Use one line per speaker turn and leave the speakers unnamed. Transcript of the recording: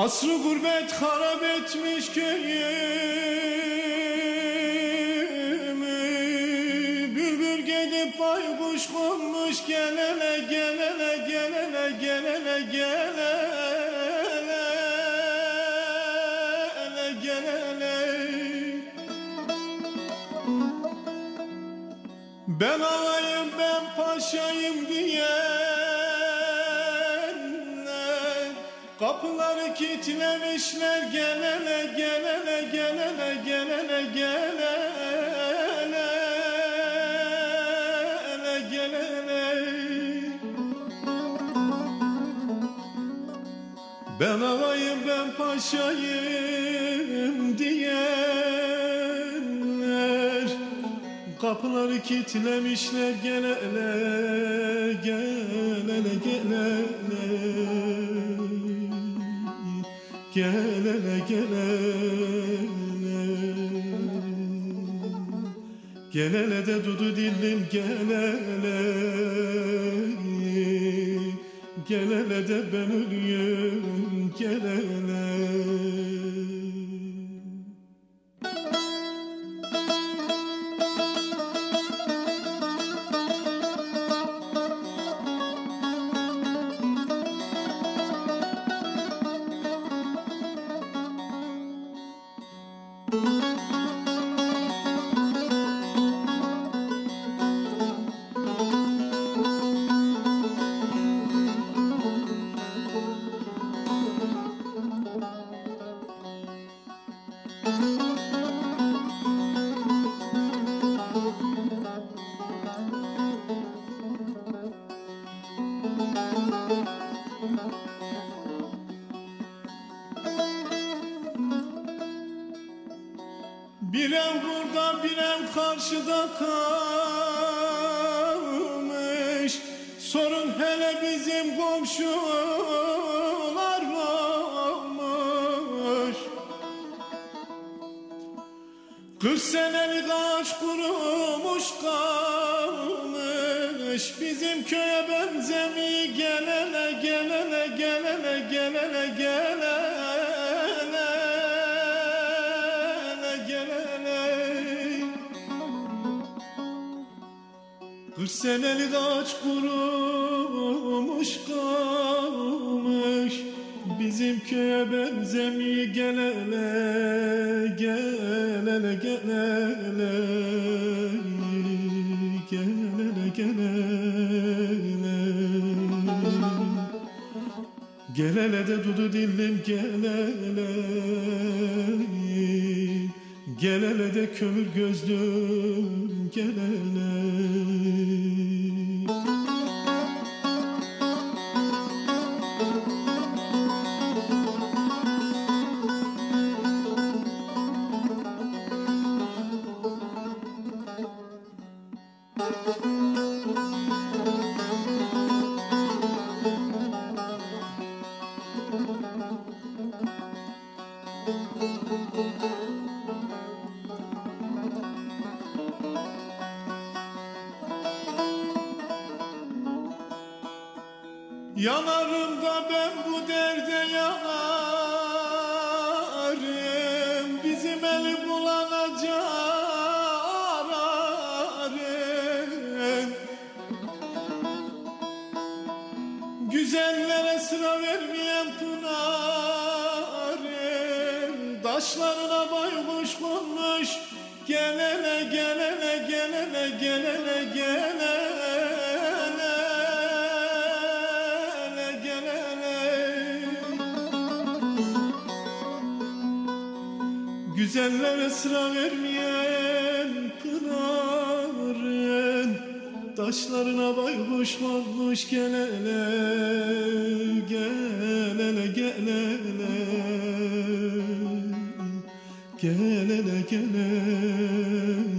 Asrı gurbet harap etmiş köyümü Bülbül gidip baykuş konmuş Gelene gelene gelene gelene gelene gelene Ben ağayım ben paşayım diye Kapıları kilitlemişler gelene gelene gelene gelene gelene gelene Ben ağayım ben paşayım diyenler. Kapıları kilitlemişler gelene gelene gelene gelene gelene Gelene de dudu dillim gelene Gelene de ben ölüyüm gelene Bir ev burada bir ev karşıda kalmış. Sorun hele bizim komşular varmış. Kırk senelik ağaç kurumuş kalmış. Bizim köye benzemiyor gelene gelene gelene gelene gelene Kırk senelik ağaç kurumuş kalmış. Bizim köye benzemiyor gelene gelene gelene gelene gelene Gelene de dudu dillim Gelene de kömür gözlüm gelene Yanarım da ben bu derde yanarım. Bizim eli bulana ararım. Güzellere sıra vermeyen pınarım. Taşlarına baykuş konmuş Gelene gelene gelene gelene gelene Güzellere sıra vermeyen pınarın Taşlarına baykuş varmış gelene Gelene gelene Gelene gelene